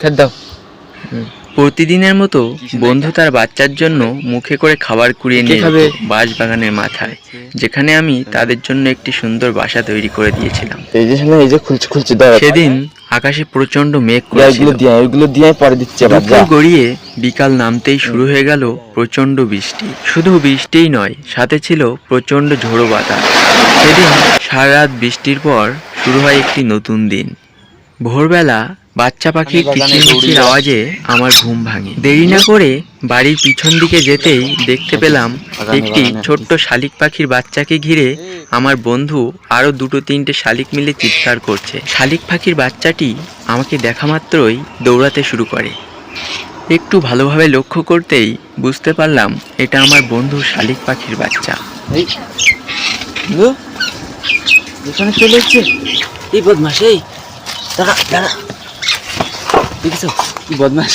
খেতে দাও। প্রতিদিনের মতো বন্ধু তার বাচ্চার জন্য মুখে করে খাবার কুড়িয়ে নিয়ে খাবে? যেত বাঁশবাগানের মাথায় যেখানে আমি তাদের জন্য একটি সুন্দর বাসা তৈরি করে দিয়েছিলাম। এই যে এই যে খুলছে খুলছে সেদিন আকাশে প্রচণ্ড মেঘ করেছিল এগুলো দিয়ে এগুলো দিয়ে পরে দিচ্ছি দুপুর গড়িয়ে বিকাল নামতেই শুরু হয়ে গেল প্রচণ্ড বৃষ্টি। শুধু বৃষ্টিই নয় সাথে ছিল প্রচণ্ড ঝোড়ো বাতাস। সেদিন সারা রাত বৃষ্টির পর শুরু হয় একটি নতুন দিন। ভোরবেলা বাচ্চা পাখির কিচিরমিচির আওয়াজে আমার ঘুম ভাঙে। দেরি না করে বাড়ির পিছন দিকে যেতেই দেখতে পেলাম একটি ছোট্ট শালিক পাখির বাচ্চাকে ঘিরে আমার বন্ধু আরও দুটো তিনটে শালিক মিলে চিৎকার করছে। শালিক পাখির বাচ্চাটি আমাকে দেখা মাত্রই দৌড়াতে শুরু করে। একটু ভালোভাবে লক্ষ্য করতেই বুঝতে পারলাম এটা আমার বন্ধু শালিক পাখির বাচ্চা। এই চলে এসছে। এই বদমাস এই দাঁড়া দাঁড়া। দেখেছ? কি বদমাস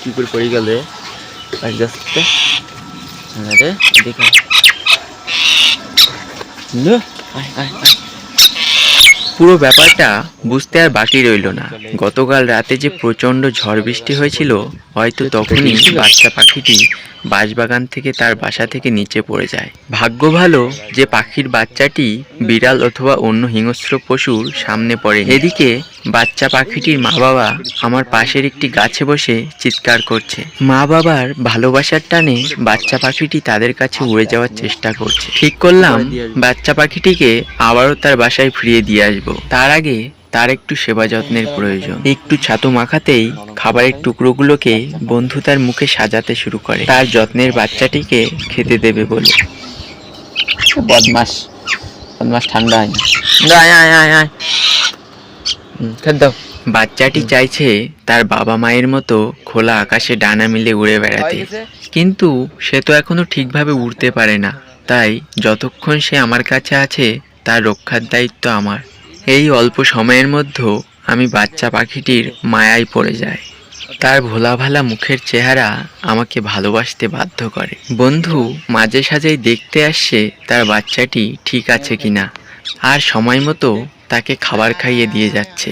কি করে পড়ে গেল রে? দেখা আয়। পুরো ব্যাপারটা বুঝতে আর বাকি রইল না। গতকাল রাতে যে প্রচণ্ড ঝড় বৃষ্টি হয়েছিল হয়তো তখনই বাচ্চা পাখিটি বাঁশবাগান থেকে তার বাসা থেকে নিচে পড়ে যায়। ভাগ্য ভালো যে পাখির বাচ্চাটি বিড়াল অথবা অন্য হিংস্র পশুর সামনে পড়ে। এদিকে বাচ্চা পাখিটির মা বাবা আমার পাশের একটি গাছে বসে চিৎকার করছে। মা বাবার ভালোবাসার টানে বাচ্চা পাখিটি তাদের কাছে উড়ে যাওয়ার চেষ্টা করছে। ঠিক করলাম, বাচ্চা পাখিটিকে আবারও তার বাসায় ফিরিয়ে দিয়ে আসব। তার আগে তার একটু সেবা যত্নের প্রয়োজন। একটু ছাতু মাখাতেই খাবারের টুকরোগুলোকে বন্ধু তার মুখে সাজাতে শুরু করে। তার যত্নের বাচ্চাটিকে খেতে দেবে বলে। বদমাস বদমাস ঠান্ডা হয় আয় আয় আয় আয় হুম, বাচ্চাটি চাইছে তার বাবা মায়ের মতো খোলা আকাশে ডানা মিলে উড়ে বেড়াতে। কিন্তু সে তো এখনও ঠিকভাবে উড়তে পারে না। তাই যতক্ষণ সে আমার কাছে আছে তার রক্ষার দায়িত্ব আমার। এই অল্প সময়ের মধ্যেও আমি বাচ্চা পাখিটির মায়ায় পড়ে যাই। তার ভোলা ভালা মুখের চেহারা আমাকে ভালোবাসতে বাধ্য করে। বন্ধু, মাঝে সাঝেই দেখতে আসছে তার বাচ্চাটি ঠিক আছে কিনা। আর সময় মতো তাকে খাবার খাইয়ে দিয়ে যাচ্ছে।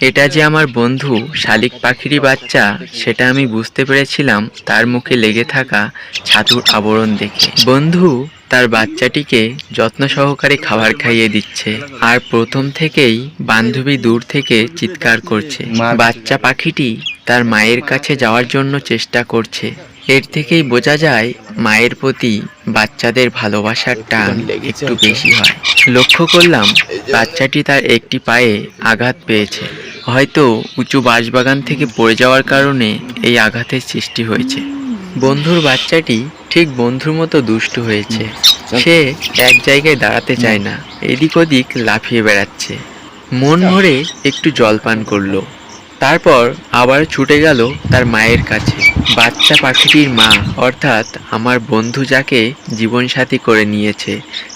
এটা যে আমার বন্ধু শালিক পাখিরই বাচ্চা সেটা আমি বুঝতে পেরেছিলাম তার মুখে লেগে থাকা ছাতুর আবরণ দেখে। বন্ধু তার বাচ্চাটিকে যত্ন সহকারে খাবার খাইয়ে দিচ্ছে আর প্রথম থেকেই বান্ধবী দূর থেকে চিৎকার করছে। বাচ্চা পাখিটি তার মায়ের কাছে যাওয়ার জন্য চেষ্টা করছে। এর থেকেই বোঝা যায়, মায়ের প্রতি বাচ্চাদের ভালোবাসার টান একটু বেশি হয়। লক্ষ্য করলাম, বাচ্চাটি তার একটি পায়ে আঘাত পেয়েছে। হয়তো উঁচু বাঁশবাগান থেকে পড়ে যাওয়ার কারণে এই আঘাতের সৃষ্টি হয়েছে। বন্ধুর বাচ্চাটি ঠিক বন্ধুর মতো দুষ্টু হয়েছে। সে এক জায়গায় দাঁড়াতে চায় না, এদিক ওদিক লাফিয়ে বেড়াচ্ছে। মন ভরে একটু জল পান করল। তারপর আবার ছুটে গেল তার মায়ের কাছে। বাচ্চা পাখিটির মা, অর্থাৎ আমার বন্ধু যাকে জীবনসাথী করে নিয়েছে,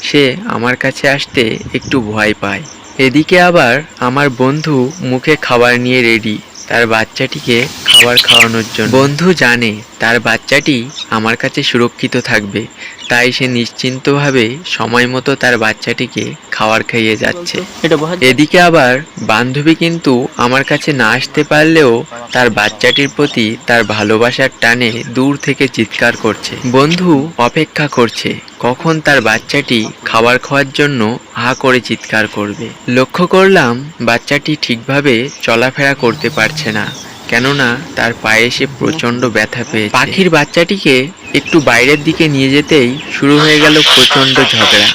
সে আমার কাছে আসতে একটু ভয় পায়। এদিকে আবার আমার বন্ধু মুখে খাবার নিয়ে রেডি তার বাচ্চাটিকে খাবার খাওয়ানোর জন্য। বন্ধু জানে তার বাচ্চাটি আমার কাছে সুরক্ষিত থাকবে তাই সে নিশ্চিন্তভাবে সময় মতো তার বাচ্চাটিকে খাবার খাইয়ে যাচ্ছে। এদিকে আবার বান্ধবী কিন্তু আমার কাছে না আসতে পারলেও তার বাচ্চাটির প্রতি তার ভালোবাসার টানে দূর থেকে চিৎকার করছে। বন্ধু অপেক্ষা করছে কখন তার বাচ্চাটি খাবার খাওয়ার জন্য হা করে চিৎকার করবে। লক্ষ্য করলাম বাচ্চাটি ঠিকভাবে চলাফেরা করতে পারছে না। কেননা তার পায়ে সে প্রচণ্ড ব্যথা পেয়ে পাখির বাচ্চাটিকে একটু বাইরের দিকে নিয়ে যেতেই শুরু হয়ে গেল প্রচণ্ড ঝগড়া।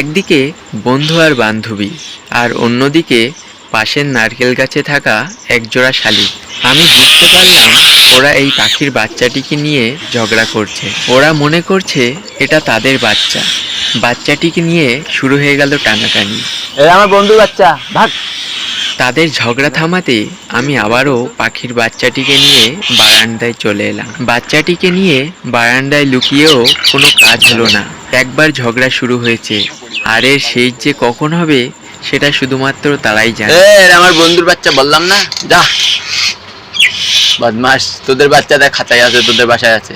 একদিকে বন্ধু আর বান্ধবী, আর অন্যদিকে পাশের নারকেল গাছে থাকা একজোড়া শালিক আমি বুঝতে পারলাম ওরা এই পাখির বাচ্চাটিকে নিয়ে ঝগড়া করছে। ওরা মনে করছে এটা তাদের বাচ্চা। বাচ্চাটিকে নিয়ে শুরু হয়ে গেল টানাটানি। আমার বন্ধুর বাচ্চা ভাগ। তাদের ঝগড়া থামাতে আমি আবারও পাখির বাচ্চাটিকে নিয়ে বারান্দায় চলে এলাম। বাচ্চাটিকে নিয়ে বারান্দায় লুকিয়েও কোনো কাজ হলো না। একবার ঝগড়া শুরু হয়েছে। আর এর শেষ যে কখন হবে সেটা শুধুমাত্র তারাই জানে। আমার বন্ধুর বাচ্চা বললাম না? যা। বদমাস তোদের বাচ্চা দেখ খাঁচায় আছে তোদের বাসায় আছে।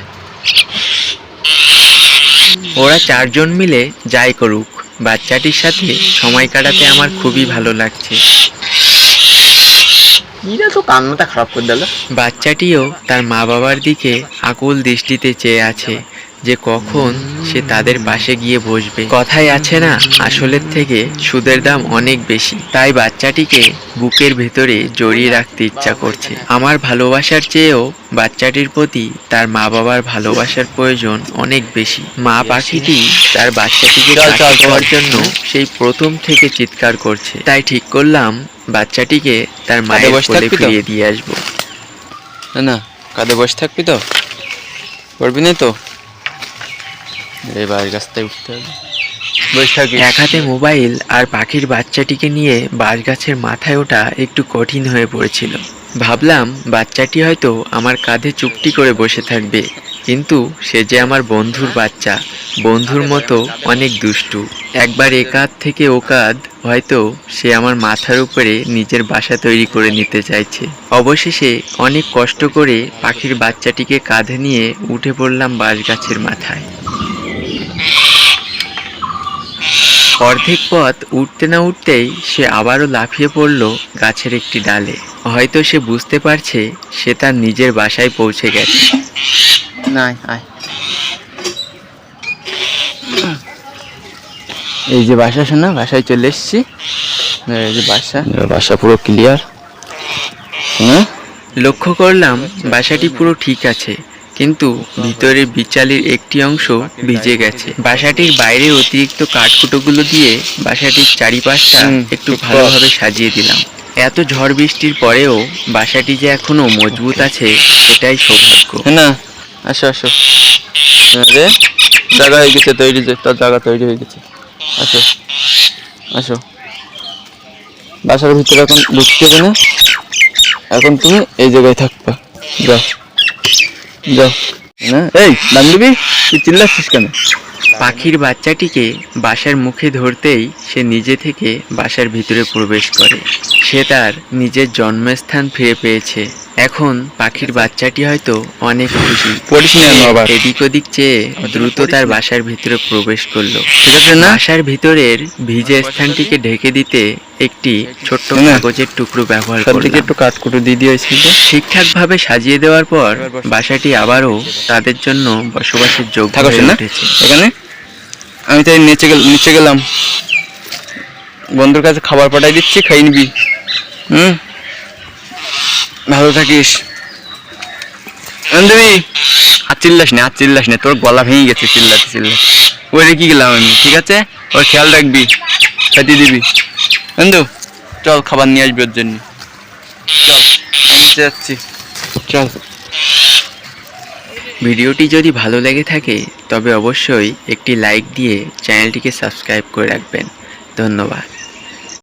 ওরা চারজন মিলে যাই করুক। বাচ্চাটির সাথে সময় কাটাতে আমার খুবই ভালো লাগছে। তো কান্নাটা খারাপ করে দিল? বাচ্চাটিও তার মা বাবার দিকে আকুল দৃষ্টিতে চেয়ে আছে। যে কখন সে তাদের পাশে গিয়ে বসবে। কথাই আছে না আসলের থেকে সুদের দাম অনেক বেশি। তাই বাচ্চাটিকে বুকের ভেতরে জড়িয়ে রাখতে ইচ্ছা করছে। আমার ভালোবাসার চেয়েও বাচ্চাটির প্রতি তার মা বাবার ভালোবাসার প্রয়োজন অনেক বেশি। মা পাখিটি তার বাচ্চাটিকে। পাওয়ার জন্য সেই প্রথম থেকে চিৎকার করছে। তাই ঠিক করলাম বাচ্চাটিকে তার মায়ের কোলে ফিরিয়ে দিয়ে আসব। না না কাঁধে বসে থাকবি তো? করবি না তো? এবার উঠতে হবে। এক হাতে মোবাইল আর পাখির বাচ্চাটিকে নিয়ে বাঁশগাছের মাথায় ওঠা একটু কঠিন হয়ে পড়েছিল। ভাবলাম বাচ্চাটি হয়তো আমার কাঁধে চুপটি করে বসে থাকবে কিন্তু সে যে আমার বন্ধুর বাচ্চা বন্ধুর মতো অনেক দুষ্টু। একবার এ কাঁধ থেকে ও কাঁধ হয়তো সে আমার মাথার উপরে নিজের বাসা তৈরি করে নিতে চাইছে। অবশেষে অনেক কষ্ট করে পাখির বাচ্চাটিকে কাঁধে নিয়ে উঠে পড়লাম বাঁশগাছের মাথায়। অর্ধেক পথ উঠতে না উঠতেই সে আবারও লাফিয়ে পড়ল গাছের একটি ডালে। হয়তো সে বুঝতে পারছে সে তার নিজের বাসায় পৌঁছে গেছে। না আয়। এই যে বাসা শোনা বাসায় চলে এসছি। এই যে বাসা। বাসা পুরো ক্লিয়ার হ্যাঁ? লক্ষ্য করলাম বাসাটি পুরো ঠিক আছে। কিন্তু ভিতরে বিচালির একটি অংশ ভিজে গেছে। বাসাটির বাইরে অতিরিক্ত কাঠকুটোগুলো দিয়ে বাসাটির চারিপাশটা একটু ভালোভাবে সাজিয়ে দিলাম। এত ঝড় বৃষ্টির পরেও বাসাটি যে এখনও মজবুত আছে এটাই সৌভাগ্য। না আসো আসো। রে জায়গা হয়ে গেছে তৈরি তোর জায়গা তৈরি হয়ে গেছে। আসো আসো। বাসার ভিতরে এখন ঢুকতে হবে না। এখন তুমি এই জায়গায় থাকবা। যাও। পাখির বাচ্চাটিকে বাসার মুখে ধরতেই সে নিজে থেকে বাসার ভিতরে প্রবেশ করে। সে তার নিজের জন্মস্থান ফিরে পেয়েছে। এখন পাখির বাচ্চাটি হয়তো অনেক খুশি। পড়িস না সে এদিক ওদিক চেয়ে দ্রুত তার বাসার ভিতরে প্রবেশ করল। বাসার ভিতরের ভিজে স্থানটিকে ঢেকে দিতে একটি ছোট্ট কাগজের টুকরো ব্যবহার করলাম। একটু কাঠকুটো দিয়ে দিয়েছিল ঠিকঠাকভাবে সাজিয়ে দেওয়ার পর বাসাটি আবারও তাদের জন্য বসবাসের যোগ্য হয়ে উঠেছে। এখানে? আমি তাই নিচে গেল নিচে গেলাম। বন্ধুর কাছে খাবার পাঠাই দিচ্ছি খাই নিবি। হুম? ভালো থাকিস। বান্ধবী আর চিল্লাস না, আর চিল্লাস না, তোর গলা ভেঙে গেছে, চিল্লাতে চিল্লাতে। ওই রেখে গেলাম আমি, ঠিক আছে? ওর খেয়াল রাখবি, খেতে দিবি। বন্ধু চল খাবার নিয়ে আসবি ওর জন্য। চল যাচ্ছি। চল। ভিডিওটি যদি ভালো লেগে থাকে, তবে অবশ্যই একটি লাইক দিয়ে চ্যানেলটিকে সাবস্ক্রাইব করে রাখবেন। ধন্যবাদ।